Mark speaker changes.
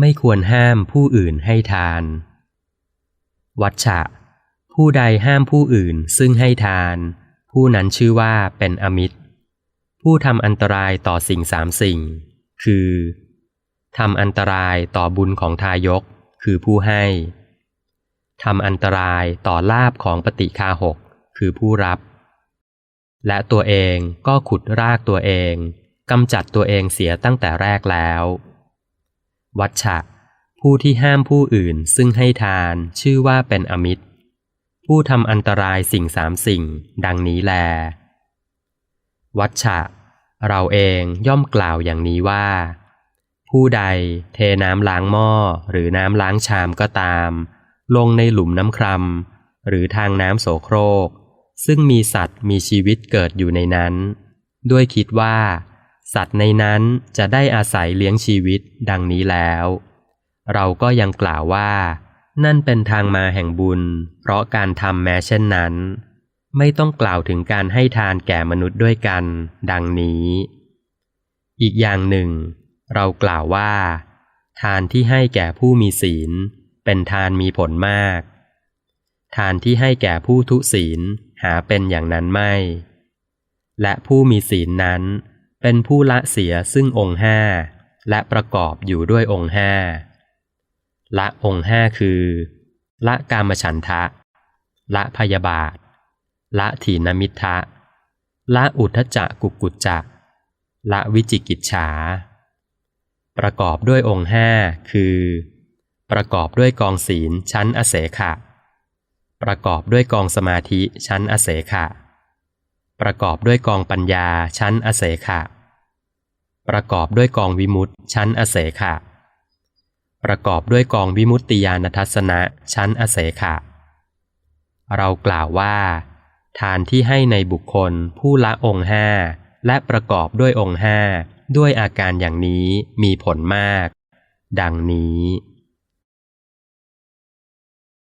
Speaker 1: ไม่ควรห้ามผู้อื่นให้ทาน วัชชะ ผู้ใดห้ามผู้อื่นซึ่งให้ทาน ผู้นั้นชื่อว่าเป็นอมิตร ผู้ทำอันตรายต่อสิ่งสามสิ่ง คือทำอันตรายต่อบุญของทายก คือผู้ให้ทำอันตรายต่อลาบของปฏิคาหก คือผู้รับ และตัวเองก็ขุดรากตัวเองกำจัดตัวเองเสียตั้งแต่แรกแล้ว วัชชะ ผู้ที่ห้ามผู้อื่นซึ่งให้ทานชื่อว่าเป็นอมิตร ผู้ทำอันตรายสิ่งสามสิ่ง ดังนี้แล วัชชะ เราเองย่อมกล่าวอย่างนี้ว่า ผู้ใดเทน้ำล้างหม้อหรือน้ำล้างชามก็ตาม ลงในหลุมน้ำครำหรือทางน้ำโสโครก ซึ่งมีสัตว์มีชีวิตเกิดอยู่ในนั้น ด้วยคิดว่า สัตว์ในนั้นจะได้อาศัยเลี้ยงชีวิตดังนี้แล้ว เราก็ยังกล่าวว่า นั่นเป็นทางมาแห่งบุญ เพราะการทำแม้เช่นนั้น ไม่ต้องกล่าวถึงการให้ทานแก่มนุษย์ด้วยกัน ดังนี้ อีกอย่างหนึ่ง เรากล่าวว่า ทานที่ให้แก่ผู้มีศีล เป็นทานมีผลมาก ทานที่ให้แก่ผู้ทุศีลหาเป็นอย่างนั้นไม่ และผู้มีศีลนั้น เป็นผู้ละเสียซึ่งองค์ห้าและประกอบอยู่ด้วยองค์ห้าละองค์ห้าคือ ละกามฉันทะ ละพยาบาท ละถีนมิทะ ละอุทจจะกุกุจจะละวิจิกิจฉา ประกอบด้วยองค์ห้าคือ ประกอบด้วยกองศีลชั้นอเสขะ ประกอบด้วยกองสมาธิชั้นอเสขะ ประกอบด้วยกองปัญญาชั้นอเสขะ ประกอบด้วยกองวิมุตติชั้นอเสขะ ประกอบด้วยกองวิมุตติญาณทัศนะชั้นอเสขะ เรากล่าวว่า ทานที่ให้ในบุคคลผู้ละองค์ห้าและประกอบด้วยองค์ห้าด้วยอาการอย่างนี้มีผลมาก ดังนี้